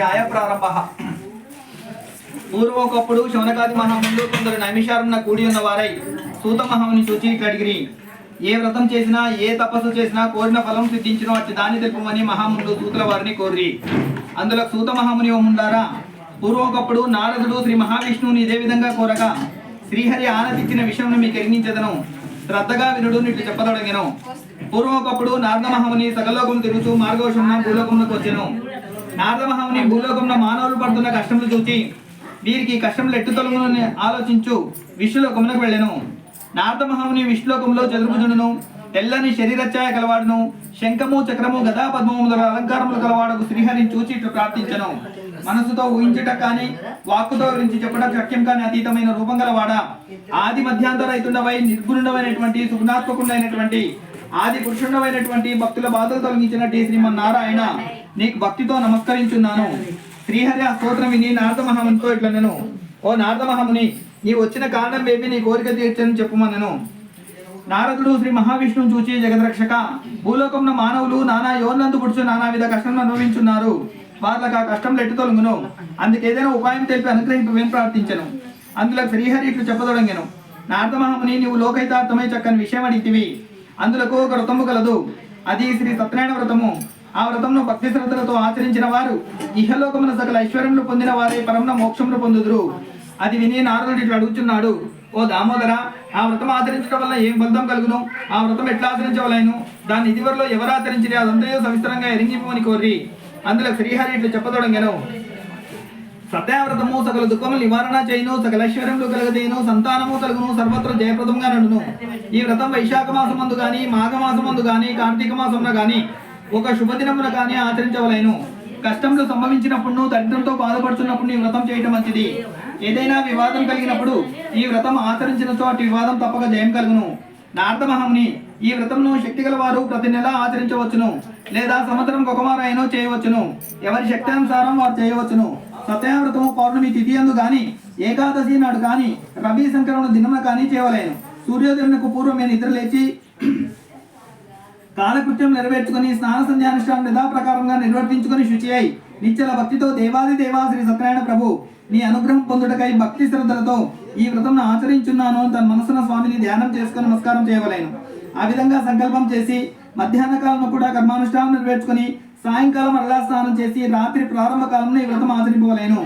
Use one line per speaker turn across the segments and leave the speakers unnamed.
ధ్యాయ ప్రారంభ పూర్వం ఒకప్పుడు శౌనకాది మహాములు కొందరు నైమిషారంన కూడి ఉన్న వారై సూత మహాముని చూచి కడిగిరి. ఏ వ్రతం చేసినా ఏ తపస్సు చేసినా కోరిన ఫలం సిద్ధించిన వచ్చి దాన్ని తెలుపమని మహామునులు సూతుల వారిని కోరి అందులో సూత మహాముని ఓముండారా పూర్వం ఒకప్పుడు నారదుడు శ్రీ మహావిష్ణువుని ఇదే విధంగా కోరగా శ్రీహరి ఆనతిచ్చిన విషయం మీకు ఎరిగించదను. శ్రద్ధగా వినుడు నీటి చెప్పదొడగెను. పూర్వం ఒకప్పుడు నారద మహాముని సగలోకం తిరుగుతూ మార్గవశమున భూలోకమునకు వచ్చెను. నారదమహాముని భూలోకంలో మానవులు పడుతున్న కష్టములు చూచి వీరికి కష్టములు ఎట్టు తొలగునని ఆలోచించు. విష్ణులోకమునకు వెళ్ళెను. నారదమహాముని విష్ణులోకంలో చతుర్భుజుడును తెల్లని శరీరఛాయ కలవాడును. శంఖము చక్రము గదా పద్మము అలంకారములు కలవాడకు శ్రీహరిని చూచి ఇట్లు ప్రార్థించను. మనసుతో ఊహించుట కానీ వాక్కుతో గురించి చెప్పడం శక్యం కానీ అతీతమైన రూపం గలవాడ? ఆది మధ్యాంతర రైతుండవై నిర్గుణుడమైనటువంటి సుగుణాత్మకుండైనటువంటి ఆది పురుషుండమైనటువంటి భక్తుల బాధలు తొలగించినట్టు శ్రీమన్నారాయణ. నీకు భక్తితో నమస్కరించున్నాను. శ్రీహరి ఆ స్తోత్రం విని నారదమహామునితో ఇట్లా నేను ఓ నారదమహాముని నీ వచ్చిన కారణం వేపి నీ కోరిక తీర్చని చెప్పుమనను నారదుడు శ్రీ మహావిష్ణువు చూచి జగద్రక్షక భూలోకంలో మానవులు నానా యోన్నందు పుడుచు నానా విధ కష్టం అనుభవించున్నారు. వాళ్ళకి ఆ కష్టం ఎట్టు అందుకేదైనా ఉపాయం తెలిపి అనుగ్రహింపమని ప్రార్థించను. అందులో శ్రీహరి ఇట్లు చెప్పదొడంగాను. నారదమహాముని నీవు లోకైతార్థమై చక్కని విషయం అడిగితివి. అందులకు ఒక వ్రతము కలదు. అది శ్రీ సత్యనారాయణ వ్రతము. ఆ వ్రతంను భక్తి శ్రద్ధలతో ఆచరించిన వారు ఇహలోకమున సకల ఐశ్వర్యములు పొందిన వారే పరమున మోక్షములు పొందుదురు. అది విని నారదుడు ఇట్లా అడుగుచున్నాడు ఓ దామోదర ఆ వ్రతం ఆచరించడం వల్ల ఏం ఫలితం కలుగును? ఆ వ్రతం ఎట్లా ఆచరించవలేను? దాన్ని ఇదివరలో ఎవరు ఆచరించిరి? అదంతయో సవిస్తరంగా ఎరింగిపోని కోరి అందులో శ్రీహరి ఇట్లు చెప్పదొడంగెను సత్యావ్రతము సకల దుఃఖములు నివారణ చేయను సకల ఐశ్వర్యములు కలగదేను సంతానము కలుగును సర్వత్ర జయప్రదంగా నడును. ఈ వ్రతం వైశాఖ మాసమందు కానీ మాఘ మాసమందు కానీ కార్తీక మాసమున కానీ ఒక శుభదినమున కానీ ఆచరించవలేను. కష్టంలో సంభవించినప్పుడు దరిద్రంతో బాధపడుతున్నప్పుడు నీ వ్రతం చేయటం మంచిది. ఏదైనా వివాదం కలిగినప్పుడు ఈ వ్రతం ఆచరించినచో అటు వివాదం తప్పక జయం కలుగును. నార్దమహంని ఈ వ్రతంను శక్తి గల వారు ప్రతి నెల ఆచరించవచ్చును. లేదా సంవత్సరం ఒకమారైనో చేయవచ్చును. ఎవరి శక్తి అనుసారం వారు చేయవచ్చును. సత్యావ్రతము పౌర్ణమి తిథి అందు కానీ ఏకాదశి నాడు కానీ రవి సంకరణ దినమున కానీ చేయవలేను. సూర్యోదయంకు నేను నిద్ర లేచి కాలకృత్యం నెరవేర్చుకొని స్నాన సంధ్యానుష్ఠానం యథాప్రకారంగా నిర్వర్తించుకుని శుచి అయి నిత్యల భక్తితో దేవాది దేవా శ్రీ సత్యనారాయణ ప్రభు నీ అనుగ్రహం పొందుటకై భక్తి శ్రద్ధలతో ఈ వ్రతంను ఆచరించున్నాను తన మనసున స్వామిని ధ్యానం చేసుకొని నమస్కారం చేయవలేను. ఆ విధంగా సంకల్పం చేసి మధ్యాహ్న కాలంలో కూడా కర్మానుష్ఠానం నెరవేర్చుకుని సాయంకాలం అరలా స్నానం చేసి రాత్రి ప్రారంభ కాలంలో ఈ వ్రతం ఆచరింపవలేను.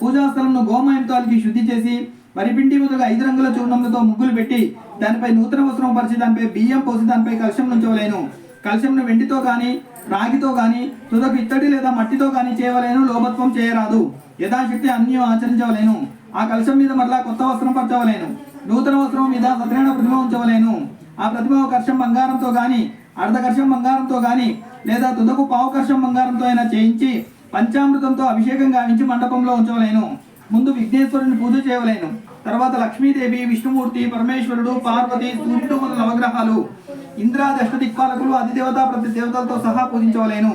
పూజాస్థలంను గోమయంతో అలికి శుద్ధి చేసి వరిపిండి మొదలుగా ఐదు రంగుల చూర్ణములతో ముగ్గులు పెట్టి దానిపై నూతన వస్త్రం పరిచి దానిపై బియ్యం పోసి దానిపై కలశం నుంచవలేను కలశంను వెండితో కానీ రాగితో కానీ తుదకు ఇత్తడి లేదా మట్టితో కానీ చేయవలేను లోభత్వం చేయరాదు. యథాశక్తి అన్ని ఆచరించవలేను. ఆ కలశం మీద మరలా కొత్త వస్త్రం పరచవలేను. నూతన వస్త్రం మీద సత్యనారాయణ ప్రతిమ ఉంచవలేను. ఆ ప్రతిమ కర్షం బంగారంతో కానీ అర్ధకర్షం బంగారంతో కానీ లేదా తుదకు పావుకర్షం బంగారంతో అయినా చేయించి పంచామృతంతో అభిషేకం గావించి మండపంలో ఉంచవలేను. ముందు విఘ్నేశ్వరుని పూజ చేయలేను తర్వాత లక్ష్మీదేవి విష్ణుమూర్తి పరమేశ్వరుడు పార్వతి సూర్యుడు మన నవగ్రహాలు ఇంద్రాది అష్టదిక్పాలకులు అధిదేవత ప్రతి దేవతలతో సహా పూజించవలేను.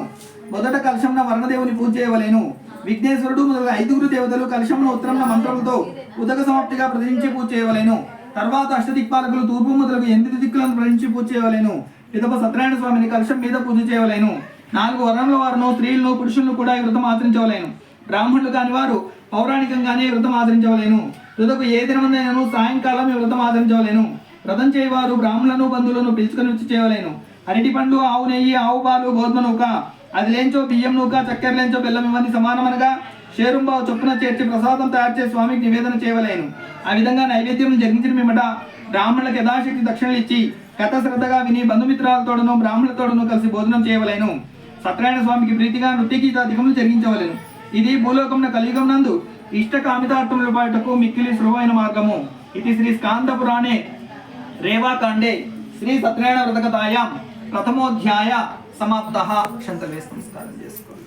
మొదట కలశంన వర్ణదేవుని పూజ చేయవలేను. విఘ్నేశ్వరుడు మొదలగు ఐదుగురు దేవతలు కలశంన ఉత్తరంన మంత్రములతో ఉదక సమాప్తిగా ప్రతించి పూజ చేయవలేను. తర్వాత అష్టదిక్పాలకులు తూర్పు మొదలకు ఎనిమిది దిక్కులను ప్రతించి పూజ చేయవలేను. పిదప సత్యనారాయణ స్వామిని కలశం మీద పూజ చేయవలేను. నాలుగు వర్ణముల వారును స్త్రీలను పురుషులను కూడా ఈ వ్రతం ఆచరించవలేను. బ్రాహ్మణులు కాని వారు పౌరాణికంగానే వ్రతం ఆచరించవలేను తుదకు ఏ దినమందైనను సాయంకాలం ఈ వ్రతం ఆచరించవలేను వ్రతం చేయవారు బ్రాహ్మణులను బంధువులను పిలుచుకొని వచ్చి చేయవలేను. అరటి పండ్లు ఆవు నెయ్యి ఆవు పాలు గోధుమ నూక అది లేంచో బియ్యం నూక చక్కెర లేంచో బెల్లం ఇవన్నీ సమానమనగా షేరుంబావు చొప్పున చేర్చి ప్రసాదం తయారు చేసి స్వామికి నివేదన చేయవలేను. ఆ విధంగా నైవేద్యం జరిగించిన మిమ్మట బ్రాహ్మణులకు యథాశక్తి దక్షిణలు ఇచ్చి కథ శ్రద్ధగా విని బంధుమిత్రాలతోడను బ్రాహ్మణులతోడను కలిసి భోజనం చేయవలేను. సత్యనారాయణ స్వామికి ప్రీతిగా నృత్యగీత అధికములు జరిగించవలేను. ఇది భూలోకమున కలియుగం నందు ఇష్ట కామితార్థముల బయటకు మిక్కిలి సులువైన మార్గము. ఇది శ్రీ స్కాంద పురాణే రేవాకాండే. శ్రీ సత్యనారాయణ వ్రతకథాయాం ప్రథమోధ్యాయ సమాప్త. క్షంతవే సంస్కారం చేసుకోండి.